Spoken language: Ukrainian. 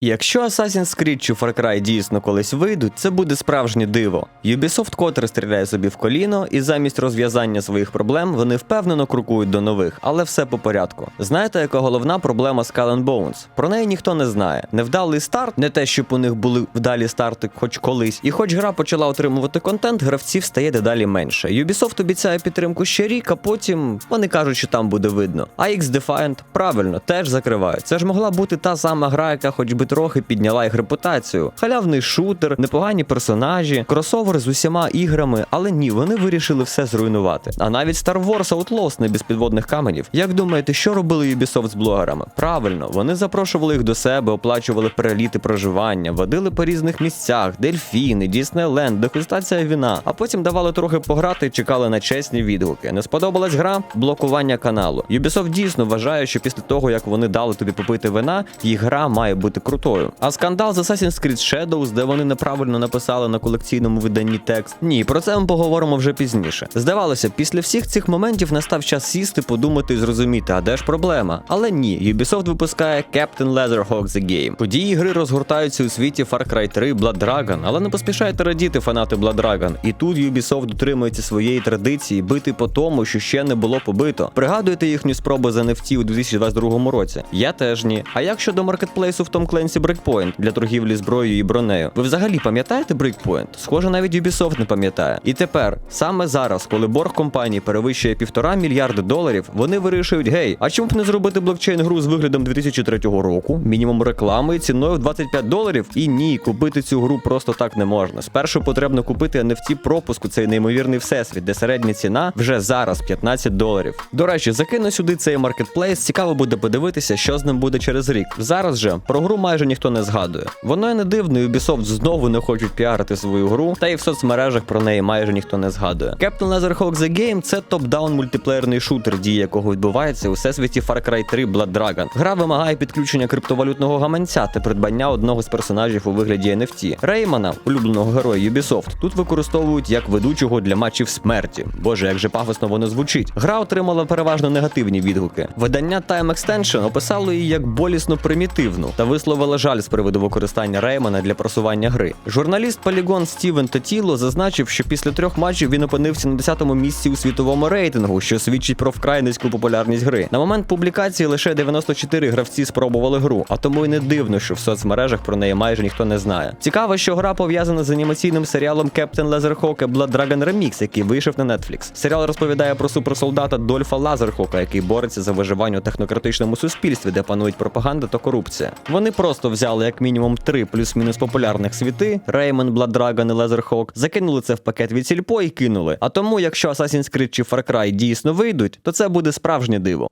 Якщо Assassin's Creed чи Far Cry дійсно колись вийдуть, це буде справжнє диво. Ubisoft котре стріляє собі в коліно, і замість розв'язання своїх проблем вони впевнено крокують до нових, але все по порядку. Знаєте, яка головна проблема Skull and Bones? Про неї ніхто не знає. Невдалий старт, не те, щоб у них були вдалі старти, хоч колись. І хоч гра почала отримувати контент, гравців стає дедалі менше. Ubisoft обіцяє підтримку ще рік, а потім вони кажуть, що там буде видно. А X-Defiant, правильно, теж закривають. Це ж могла бути та сама гра, яка хоч би трохи підняла їх репутацію. Халявний шутер, непогані персонажі, кросовер з усіма іграми, але ні, вони вирішили все зруйнувати. А навіть Star Wars Outlaws не без підводних каменів. Як думаєте, що робили Ubisoft з блогерами? Правильно, вони запрошували їх до себе, оплачували переліти проживання, водили по різних місцях, дельфіни, Діснейленд, дегустація віна, а потім давали трохи пограти і чекали на чесні відгуки. Не сподобалась гра блокування каналу. Ubisoft дійсно вважає, що після того як вони дали тобі попити вина, їх гра має бути крутою. А скандал з Assassin's Creed Shadows, де вони неправильно написали на колекційному виданні текст. Ні, про це ми поговоримо вже пізніше. Здавалося, після всіх цих моментів настав час сісти, подумати і зрозуміти, а де ж проблема. Але ні, Ubisoft випускає Captain Leatherhawk The Game. Події гри розгортаються у світі Far Cry 3 Blood Dragon, але не поспішайте радіти фанати Blood Dragon. І тут Ubisoft дотримується своєї традиції бити по тому, що ще не було побито. Пригадуєте їхню спробу за NFT у 2022 році? Я теж ні. А як щодо маркетплейсу в Tom Clancy Breakpoint для торгівлі зброєю і бронею? Ви взагалі пам'ятаєте Breakpoint? Схоже, навіть Ubisoft не пам'ятає. І тепер, саме зараз, коли борг компанії перевищує півтора мільярди доларів, вони вирішують: гей, а чому б не зробити блокчейн гру з виглядом 2003 року, мінімум реклами і ціною в 25 доларів? І ні, купити цю гру просто так не можна. Спершу потрібно купити NFT пропуск у цей неймовірний всесвіт, де середня ціна вже зараз 15 доларів. До речі, закину сюди цей маркетплейс. Цікаво буде подивитися, що з ним буде через рік. Зараз же про гру майже ніхто не згадує. Воно і не дивно, Ubisoft знову не хочуть піарити свою гру, та й в соцмережах про неї майже ніхто не згадує. Captain Leatherhawk The Game це топ-даун мультиплеєрний шутер, дії якого відбувається у всесвіті Far Cry 3 Blood Dragon. Гра вимагає підключення криптовалютного гаманця та придбання одного з персонажів у вигляді NFT. Реймана, улюбленого героя Ubisoft, тут використовують як ведучого для матчів смерті. Боже, як же пафосно воно звучить. Гра отримала переважно негативні відгуки. Видання Time Extension описало її як болісно примітивну та висловило жаль з приводу використання Реймана для просування гри. Журналіст Polygon Стівен Тотіло зазначив, що після трьох матчів він опинився на 10-му місці у світовому рейтингу, що свідчить про вкрай низьку популярність гри. На момент публікації лише 94 гравці спробували гру, а тому й не дивно, що в соцмережах про неї майже ніхто не знає. Цікаво, що гра пов'язана з анімаційним серіалом Captain Leatherhawk Blood Dragon Remix, який вийшов на Netflix. Серіал розповідає про суперсолдата Дольфа Лазерхока, який бореться за виживання у технократичному суспільстві, де панують пропаганда та корупція. Вони просто взяли як мінімум три плюс-мінус популярних світи: Rayman, Blood Dragon і Leatherhawk, закинули це в пакет від сільпо і кинули. А тому, якщо Assassin's Creed чи Far Cry дійсно вийдуть, то це буде справжнє диво.